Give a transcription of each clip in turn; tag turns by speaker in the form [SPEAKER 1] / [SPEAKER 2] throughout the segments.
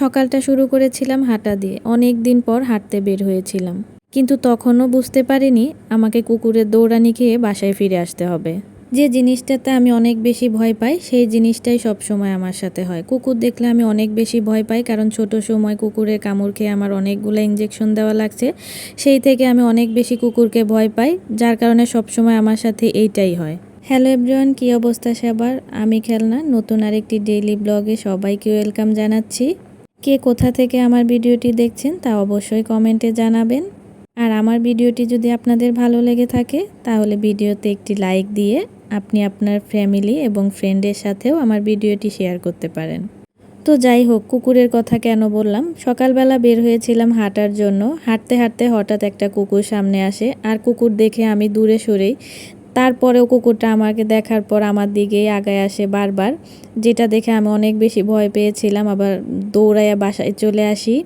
[SPEAKER 1] সকালটা শুরু করেছিলাম হাঁটা দিয়ে। অনেক দিন পর হাঁটতে বের হয়েছিলাম। কিন্তু তখনও বুঝতে পারিনি, আমাকে কুকুরের দৌড়ানি খেয়ে বাসায় ফিরে আসতে হবে। যে জিনিসটাতে আমি অনেক বেশি ভয় পাই, সেই জিনিসটাই সব সময় আমার সাথে হয়। কুকুর দেখলে আমি অনেক বেশি ভয় পাই, কারণ ছোট সময় কুকুরের কামড় খেয়ে আমার অনেকগুলো ইঞ্জেকশন দেওয়া লাগছে। সেই থেকে আমি অনেক বেশি কুকুরকে ভয় পাই, যার কারণে সব সময় আমার সাথে এইটাই হয়। হ্যালো এভরিওয়ান, কী অবস্থা সবার? আমি খেলনা, নতুন আরেকটি ডেইলি ব্লগে সবাইকে ওয়েলকাম জানাচ্ছি। কে কোথা থেকে আমার ভিডিওটি দেখছেন তা অবশ্যই কমেন্টে জানাবেন। আর আমার ভিডিওটি যদি আপনাদের ভালো লেগে থাকে, তাহলে ভিডিওতে একটি লাইক দিয়ে আপনি আপনার ফ্যামিলি এবং ফ্রেন্ডের সাথেও আমার ভিডিওটি শেয়ার করতে পারেন। তো যাই হোক, কুকুরের কথা কেন বললাম? সকালবেলা বের হয়েছিলাম হাঁটার জন্য। হাঁটতে হাঁটতে হঠাৎ একটা কুকুর সামনে আসে। আর কুকুর দেখে আমি দূরে সরেই তারপরেও কুকুরটা আমাকে দেখার পর আমার দিকেই আগায় আসে বারবার, যেটা দেখে আমি অনেক বেশি ভয় পেয়েছিলাম, আবার দৌড়াইয়া বাসায় চলে আসি।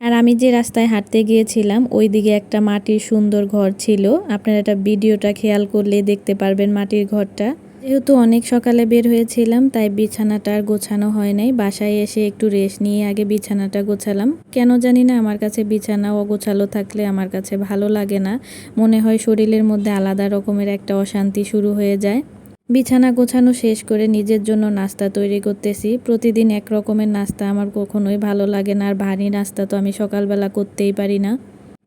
[SPEAKER 1] আর আমি যে রাস্তায় হাঁটতে গিয়েছিলাম ওই দিকে একটা মাটির সুন্দর ঘর ছিল। আপনারা এটা ভিডিওটা খেয়াল করলে দেখতে পারবেন মাটির ঘরটা। যেহেতু অনেক সকালে বের হয়েছিলাম, তাই বিছানাটা আর গোছানো হয় নাই। বাসায় এসে একটু রেস্ট নিয়ে আগে বিছানাটা গোছালাম। কেন জানি না, আমার কাছে বিছানা অগোছালো থাকলে আমার কাছে ভালো লাগে না। মনে হয় শরীরের মধ্যে আলাদা রকমের একটা অশান্তি শুরু হয়ে যায়। বিছানা গোছানো শেষ করে নিজের জন্য নাস্তা তৈরি করতেছি। প্রতিদিন এক রকমের নাস্তা আমার কখনোই ভালো লাগে না, আর ভারী নাস্তা তো আমি সকালবেলা করতেই পারি না।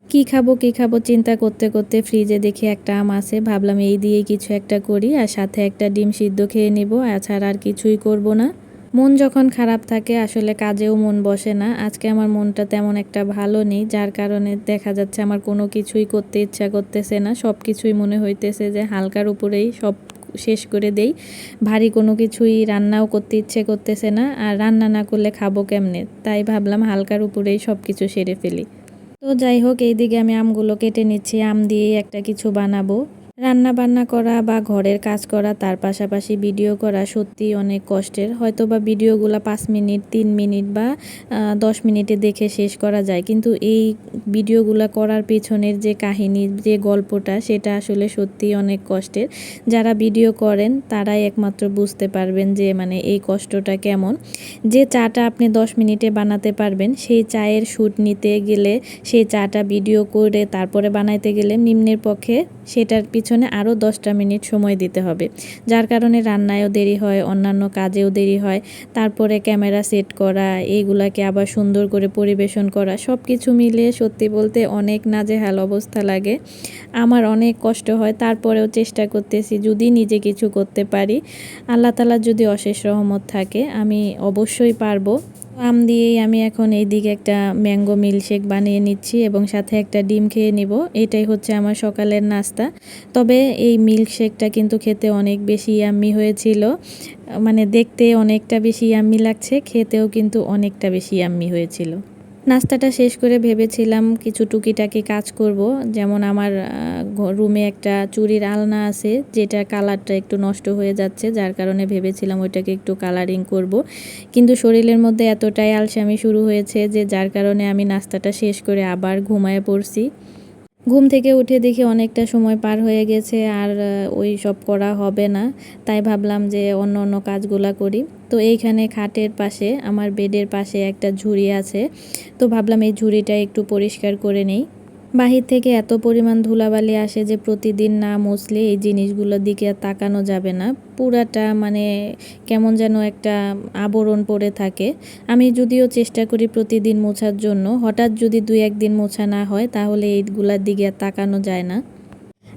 [SPEAKER 1] কি খাব কি খাব চিন্তা করতে করতে ফ্রিজে দেখি একটা আম আছে। ভাবলাম এই দিয়েই কিছু একটা করি আর সাথে একটা ডিম সিদ্ধ খেয়ে নিব। এছাড়া আর কিছুই করব না। মন যখন খারাপ থাকে, আসলে কাজেও মন বসে না। আজকে আমার মনটা তেমন একটা ভালো নেই, যার কারণে দেখা যাচ্ছে আমার কোনো কিছুই করতে ইচ্ছা করতেছে না। সব কিছুই মনে হইতেছে যে হালকার উপরেই সব শেষ করে দেই। ভারী কোনো কিছুই রান্নাও করতে ইচ্ছে করতেছে না। আর রান্না না করলে খাব কেমনে? তাই ভাবলাম হালকার উপরেই সব কিছু সেরে ফেলি। তো যাই হোক এইদিকে আমি আমগুলো কেটে নিচ্ছি। আম দিয়ে একটা কিছু বানাবো। রান্না বান্না করা বা ঘরের কাজ করা, তার পাশাপাশি ভিডিও করা সত্যি অনেক কষ্টের। হয়তো বা ভিডিওগুলো পাঁচ মিনিট, তিন মিনিট বা দশ মিনিটে দেখে শেষ করা যায়। কিন্তু এই ভিডিওগুলো করার পেছনের যে কাহিনী, যে গল্পটা, সেটা আসলে সত্যি অনেক কষ্টের। যারা ভিডিও করেন, তারাই একমাত্র বুঝতে পারবেন যে মানে এই কষ্টটা কেমন। যে চাটা আপনি দশ মিনিটে বানাতে পারবেন, সেই চায়ের শ্যুট নিতে গেলে সেই চাটা ভিডিও করে তারপরে বানাইতে গেলে নিম্নের পক্ষে সেটার পিছনে আরও দশটা মিনিট সময় দিতে হবে। যার কারণে রান্নায়ও দেরি হয়, অন্যান্য কাজেও দেরি হয়। তারপরে ক্যামেরা সেট করা এইগুলাকে আবার সুন্দর করে পরিবেশন করা সব কিছু মিলিয়ে সত্যি বলতে অনেক নাজেহাল অবস্থা লাগে। আমার অনেক কষ্ট হয়, তারপরেও চেষ্টা করতেছি যদি নিজে কিছু করতে পারি। আল্লাহ তালা যদি অশেষ রহমত থাকে, আমি অবশ্যই পারব। আম দিয়েই আমি এখন এই দিকে একটা ম্যাঙ্গো মিল্কশেক বানিয়ে নিচ্ছি এবং সাথে একটা ডিম খেয়ে নিব। এটাই হচ্ছে আমার সকালের নাস্তা। তবে এই মিল্কশেকটা কিন্তু খেতে অনেক বেশি ইয়াম্মি হয়েছিল। মানে দেখতে অনেকটা বেশি ইয়াম্মি লাগছে, খেতেও কিন্তু অনেকটা বেশি ইয়াম্মি হয়েছিল। নাস্তাটা শেষ করে ভেবেছিলাম কিছু টুকিটাকি কাজ করব। যেমন আমার রুমে একটা চুরির আলনা আছে যেটা কালারটা একটু নষ্ট হয়ে যাচ্ছে, যার কারণে ভেবেছিলাম ওইটাকে একটু কালারিং করব। কিন্তু শরীরের মধ্যে এতটাই আলসামি শুরু হয়েছে যে যার কারণে আমি নাস্তাটা শেষ করে আবার ঘুমায় পড়ছি। ঘুম থেকে উঠে দেখি অনেকটা সময় পার হয়ে গেছে আর ওই সব করা হবে না। তাই ভাবলাম যে অন্য অন্য কাজগুলা করি। তো এইখানে খাটের পাশে, আমার বেডের পাশে একটা ঝুড়ি আছে। তো ভাবলাম এই ঝুড়িটা একটু পরিষ্কার করে নেই। বাহির থেকে এত পরিমাণ ধুলাবালি আসে যে প্রতিদিন না মুছলে এই জিনিসগুলোর দিকে তাকানো যাবে না। পুরাটা মানে কেমন যেন একটা আবরণ পড়ে থাকে। আমি যদিও চেষ্টা করি প্রতিদিন মোছার জন্য। হঠাৎ যদি দুই একদিন মোছা না হয়, তাহলে এইগুলার দিকে তাকানো যায় না।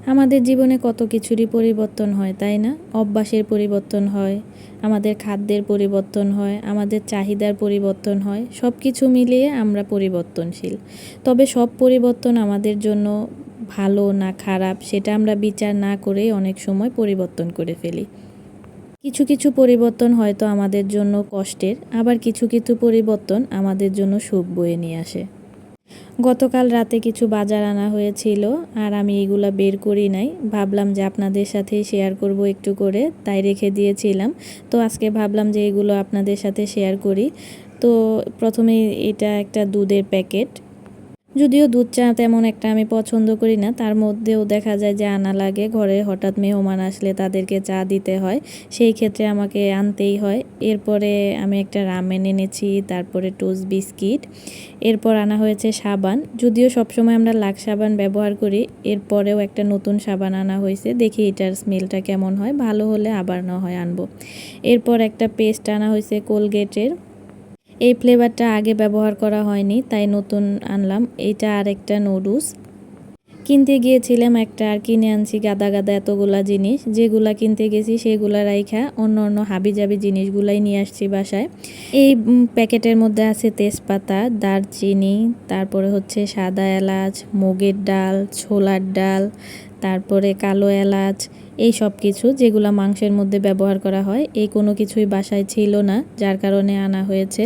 [SPEAKER 1] আমাদের জীবনে কত কিছুরই পরিবর্তন হয়, তাই না? অভ্যাসের পরিবর্তন হয়, আমাদের খাদ্যের পরিবর্তন হয়, আমাদের চাহিদার পরিবর্তন হয় সব কিছু মিলিয়ে আমরা পরিবর্তনশীল। তবে সব পরিবর্তন আমাদের জন্য ভালো না খারাপ, সেটা আমরা বিচার না করেই অনেক সময় পরিবর্তন করে ফেলি। কিছু কিছু পরিবর্তন হয়তো আমাদের জন্য কষ্টের, আবার কিছু কিছু পরিবর্তন আমাদের জন্য সুখ বয়ে নিয়ে আসে। গতকাল রাতে কিছু বাজার আনা হয়েছিল আর আমি এগুলো বের করি নাই। ভাবলাম যে আপনাদের সাথে শেয়ার করব একটু করে, তাই রেখে দিয়েছিলাম। তো আজকে ভাবলাম যে এগুলো আপনাদের সাথে শেয়ার করি। তো প্রথমে এটা একটা দুধের প্যাকেট। যদিও দুধ চা তেমন একটা আমি পছন্দ করি না, তার মধ্যেও দেখা যায় যে আনা লাগে, ঘরে হঠাৎ মেহমান আসলে তাদেরকে চা দিতে হয়, সেই ক্ষেত্রে আমাকে আনতেই হয়। এরপরে আমি একটা রামেন এনেছি, তারপরে টোস্ট বিস্কিট, এরপর আনা হয়েছে সাবান। যদিও সবসময় আমরা লাক্স সাবান ব্যবহার করি, এরপরেও একটা নতুন সাবান আনা হয়েছে, দেখি এটার স্মেলটা কেমন হয়, ভালো হলে আবার না হয় আনব। এরপর একটা পেস্ট আনা হয়েছে কোলগেটের। এই ফ্লেভারটা আগে ব্যবহার করা হয়নি, তাই নতুন আনলাম। এটা আরেকটা নুডলস কিনতে গিয়েছিলাম একটা আর কিনে আনছি গাদা গাদা এতগুলা জিনিস। যেগুলা কিনতে গেছি সেগুলা রাইখা অন্য অন্য হাবিজাবি জিনিসগুলাই নিয়ে আসছি বাসায়। এই প্যাকেটের মধ্যে আছে তেজপাতা, দারচিনি, তারপরে হচ্ছে সাদা এলাচ, মুগের ডাল, ছোলার ডাল তারপরে কালো এলাচ, এই সব কিছু যেগুলো মাংসের মধ্যে ব্যবহার করা হয়, এই কোনো কিছুই বাসায় ছিল না, যার কারণে আনা হয়েছে।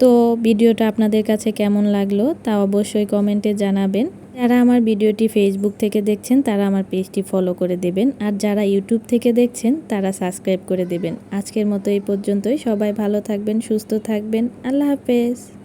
[SPEAKER 1] তো ভিডিওটা আপনাদের কাছে কেমন লাগল তা অবশ্যই কমেন্টে জানাবেন। যারা আমার ভিডিওটি ফেসবুক থেকে দেখছেন, তারা আমার পেজটি ফলো করে দেবেন। আর যারা ইউটিউব থেকে দেখছেন, তারা সাবস্ক্রাইব করে দেবেন। আজকের মতো এই পর্যন্তই। সবাই ভালো থাকবেন, সুস্থ থাকবেন। আল্লাহ হাফেজ।